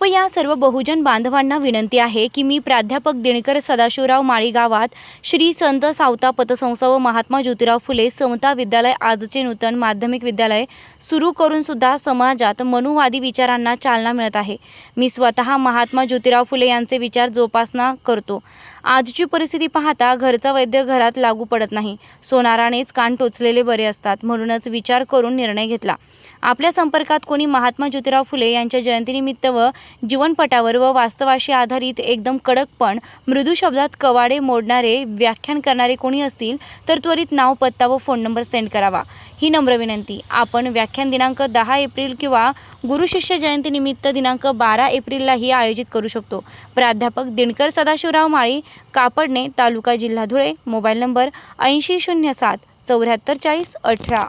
कृपया सर्व बहुजन बांधवांना विनंती आहे की मी प्राध्यापक दिनकर सदाशिवराव माळी गावात श्री संत सावता पतसंस्था व महात्मा ज्योतिराव फुले समता विद्यालय आजचे नूतन माध्यमिक विद्यालय सुरू करून सुद्धा समाजात मनुवादी विचारांना चालना मिळत आहे. मी स्वतः महात्मा ज्योतिराव फुले यांचे विचार जोपासना करतो. आजची परिस्थिती पाहता घरचा वैद्य घरात लागू पडत नाही. सोनारानेच कान टोचलेले बरे असतात म्हणूनच विचार करून निर्णय घेतला. आपल्या संपर्कात कोणी महात्मा ज्योतिराव फुले यांच्या जयंतीनिमित्त व जीवनपटावर व वास्तवाशी आधारित एकदम कडक पण मृदू शब्दात कवाडे मोडणारे व्याख्यान करणारे कोणी असतील तर त्वरित नाव पत्ता व फोन नंबर सेंड करावा. ही नम्र विनंती. आपण व्याख्यान दिनांक दहा एप्रिल किंवा गुरुशिष्य जयंतीनिमित्त दिनांक बारा एप्रिललाही आयोजित करू शकतो. प्राध्यापक दिनकर सदाशिवराव माळी कापडणे तालुका जिल्हा धुळे मोबाईल नंबर ऐंशी शून्य सात चौऱ्याहत्तर चाळीस अठरा.